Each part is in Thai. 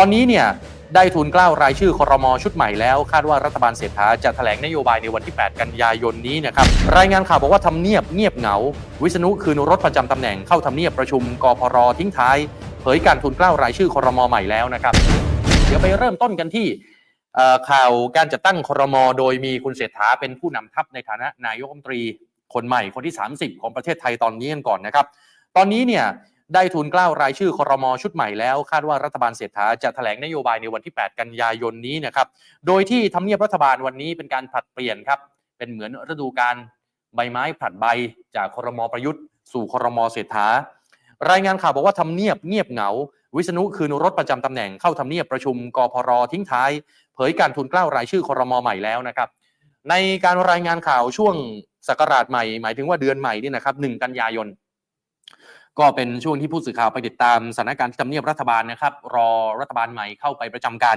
ตอนนี้เนี่ยได้ทุนเกล้ารายชื่อคอรมอชุดใหม่แล้ว คาดว่ารัฐบาลเศรษฐาจะแถลงนโยบายในวันที่ 8 กันยายนนี้นะครับ รายงานข่าวบอกว่าทำเนียบเงียบเหงา วิษณุคืนรถประจำตำแหน่งเข้าทำเนียบประชุมกพรทิ้งท้าย เผยการทุนเกล้ารายชื่อคอรมอใหม่แล้วนะครับ เดี๋ยวไปเริ่มต้นกันที่ข่าวการจัดตั้งครมโดยมีคุณเศรษฐาเป็นผู้นำทัพในฐานะนายกรัฐมนตรีคนใหม่คนที่ 30 ของประเทศไทยตอนนี้กันก่อนนะครับ ตอนนี้เนี่ย ได้ทุนเกล้ารายชื่อคอรมอชุดใหม่แล้ว คาดว่ารัฐบาลเศรษฐาจะแถลงนโยบายในวันที่ 8 กันยายนนี้นะครับ โดยที่ทำเนียบรัฐบาลวันนี้เป็นการผลัดเปลี่ยนครับ เป็นเหมือนฤดูการใบไม้ผลัดใบจากคอรมอประยุทธ์ สู่คอรมอเศรษฐารายงานข่าวบอกว่าทำเนียบเงียบเหงา วิษณุคืนรถประจำตำแหน่งเข้าทำเนียบประชุมกพรทิ้งท้าย เผยการทุนเกล้ารายชื่อคอรมอใหม่แล้วนะครับในการรายงานข่าวช่วงศักราชใหม่ หมายถึงว่าเดือนใหม่นี่นะครับ1กันยายน ก็เป็นช่วงที่ผู้สื่อข่าวไปติดตามสถานการณ์ที่ทำเนียบรัฐบาลนะครับ รอรัฐบาลใหม่เข้าไปประจำการ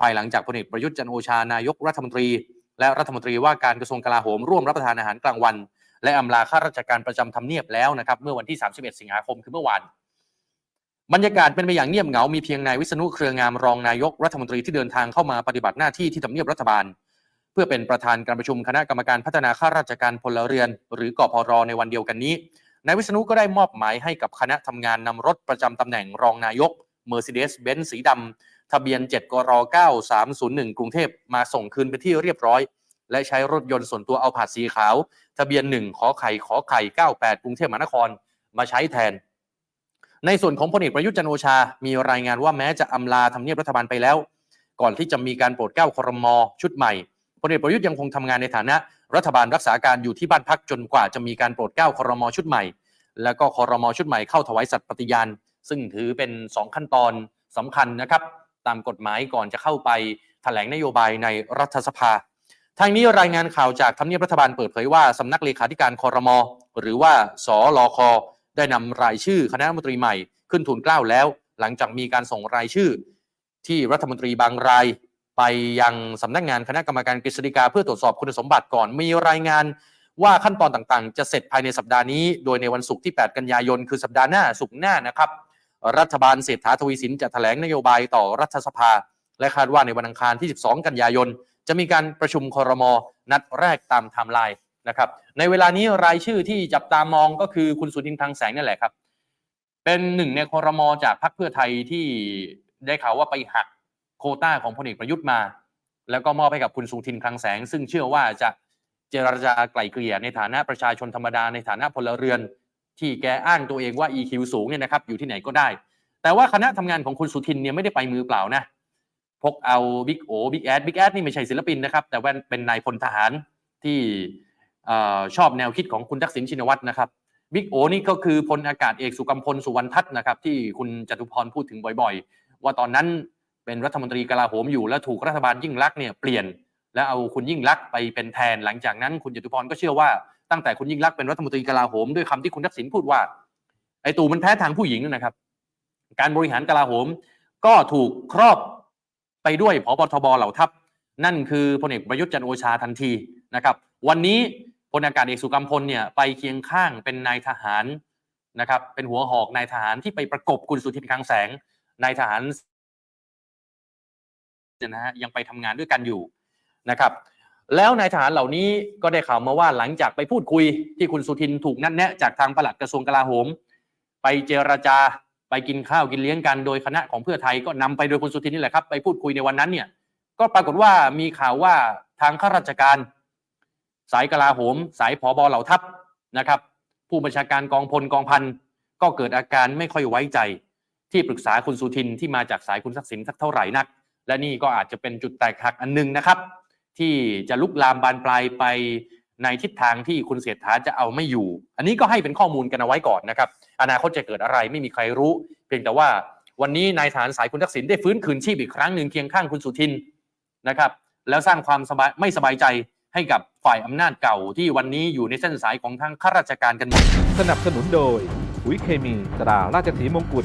ภายหลังจากพลเอกประยุทธ์จันโอชานายกรัฐมนตรี และรัฐมนตรีว่าการกระทรวงกลาโหมร่วมรับประทานอาหารกลางวัน และอำลาข้าราชการประจำทำเนียบแล้วนะครับเมื่อวันที่ 31 สิงหาคมคือเมื่อวานบรรยากาศเป็นไปอย่างเงียบเหงา มีเพียงนายวิษณุเครืองามรองนายกรัฐมนตรีที่เดินทางเข้ามาปฏิบัติหน้าที่ที่ทำเนียบรัฐบาล เพื่อเป็นประธานการประชุมคณะกรรมการพัฒนาข้าราชการพลเรือน หรือกพรในวันเดียวกันนี้ นายวิษณุก็ได้มอบหมายให้กับคณะทำงานนำรถประจำตำแหน่งรองนายก Mercedes-Benz สีดำทะเบียน 7 กร 9301 กรุงเทพมาส่งคืนไปที่เรียบร้อย และใช้รถยนต์ส่วนตัวเอาผาดสีขาว ทะเบียน 1 ขอไข่ขอไข่ 98 กรุงเทพมหานครมาใช้แทน ในส่วนของพลเอกประยุทธ์จันโอชา มีรายงานว่าแม้จะอำลาทำเนียบรัฐบาลไปแล้ว ก่อนที่จะมีการโปรดเกล้าครมชุดใหม่พลเอกประยุทธ์ยังคงทำงานในฐานะ รัฐบาลรักษาการอยู่ที่บ้านพักจนกว่าจะมีการโปรดเกล้าคอรมอชุดใหม่ แล้วก็คอรมอชุดใหม่เข้าถวายสัตย์ปฏิญาณ ซึ่งถือเป็น 2 ขั้นตอนสำคัญนะครับ ตามกฎหมายก่อนจะเข้าไปแถลงนโยบายในรัฐสภา ทางนี้รายงานข่าวจากทำเนียบรัฐบาลเปิดเผยว่าสำนักเลขาธิการคอรมอหรือว่าสลคได้นำรายชื่อคณะรัฐมนตรีใหม่ขึ้นทุนเกล้าแล้ว หลังจากมีการส่งรายชื่อ ที่รัฐมนตรีบางราย ไปยังสำนักงานคณะกรรมการกฤษฎีกาเพื่อตรวจสอบคุณสมบัติก่อน มีรายงานว่าขั้นตอนต่างๆ จะเสร็จภายในสัปดาห์นี้ โดยในวันศุกร์ที่ 8 กันยายน คือสัปดาห์หน้าศุกร์หน้านะครับ รัฐบาลเศรษฐาทวีสินจะแถลงนโยบายต่อรัฐสภา และคาดว่าในวันอังคารที่ 12 กันยายน จะมีการประชุมครมนัดแรกตามไทม์ไลน์นะครับ ในเวลานี้รายชื่อที่จับตามองก็คือคุณสุทินทางแสงนั่นแหละครับ เป็นหนึ่งในครมจากพรรคเพื่อไทยที่ได้ข่าวว่าไปหัก โคต้าของพลเอกประยุทธ์มา แล้วก็มอบให้กับคุณสุทินคลังแสง ซึ่งเชื่อว่าจะเจรจาไกล่เกลี่ยในฐานะประชาชนธรรมดาในฐานะพลเรือน ที่แกอ้างตัวเองว่า EQ สูงเนี่ยนะครับอยู่ที่ไหนก็ได้ แต่ว่าคณะทำงานของคุณสุทินเนี่ยไม่ได้ไปมือเปล่านะพกเอาบิ๊กโอบิ๊กแอดบิ๊กแอดนี่ไม่ใช่ศิลปินนะครับ แต่ว่าเป็นนายพลทหารที่ชอบแนวคิดของคุณทักษิณชินวัตรนะครับบิ๊กโอนี่ก็คือพลอากาศเอกสุกัมพลสุวรรณทัศน์นะครับที่คุณจตุพรพูดถึงบ่อย ๆ ว่าตอนนั้น เป็นรัฐมนตรีกลาโหมอยู่ แล้วถูกรัฐบาลยิ่งลักษณ์เนี่ยเปลี่ยน แล้วเอาคุณยิ่งลักษณ์ไปเป็นแทนหลังจากนั้น คุณจตุพรก็เชื่อว่าตั้งแต่คุณยิ่งลักษณ์เป็นรัฐมนตรีกลาโหมด้วยคำที่คุณทักษิณพูดว่า ไอ้ตู่มันแพ้ทางผู้หญิงนะครับ การบริหารกลาโหมก็ถูกครอบไปด้วยพบทบเหล่าทัพ นั่นคือพลเอกประยุทธ์จันโอชาทันทีนะครับ วันนี้พลอากาศเอกสุกัมพลเนี่ยไปเคียงข้างเป็นนายทหารนะครับ เป็นหัวหอกนายทหารที่ไปประกบคุณสุทินคลังแสงนายทหาร เนี่ยนะฮะยังไปทำงานด้วยกันอยู่นะครับแล้วนายทหารเหล่านี้ก็ได้ข่าวมาว่าหลังจากไปพูดคุยที่คุณสุทินถูกนัดแนะจากทางปลัดกระทรวงกลาโหม ไปเจรจาไปกินข้าวกินเลี้ยงกันโดยคณะของเพื่อไทยก็นำไปโดยคุณสุทินนี่แหละครับไปพูดคุยในวันนั้นเนี่ยก็ปรากฏว่ามีข่าวว่าทางข้าราชการ สายกลาโหม สายผอบอเหล่าทัพนะครับ ผู้บัญชาการกองพลกองพันก็เกิดอาการไม่ค่อยไว้ใจ ที่ปรึกษาคุณสุทินที่มาจากสายคุณทักษิณสักเท่าไหร่นัก และนี่ก็อาจจะเป็นจุดแตกหักอันหนึงนะครับ ที่จะลุกลามบานปลายไปในทิศทางที่คุณเสียฐาจะเอาไม่อยู่ อันนี้ก็ให้เป็นข้อมูลกันเอาไว้ก่อนนะครับ อนาคตจะเกิดอะไรไม่มีใครรู้ เพียงแต่ว่าวันนี้นายทหารสายคุณทักษิณได้ฟื้นคืนชีพอีกครั้งหนึ่งเคียงข้างคุณสุทินนะครับ แล้วสร้างความสบายไม่สบายใจให้กับฝ่ายอำนาจเก่าที่วันนี้อยู่ในเส้นสายของทางข้าราชการกันหมดสนับสนุนโดยปุ๋ยเคมีตราราชสีมงกุฎ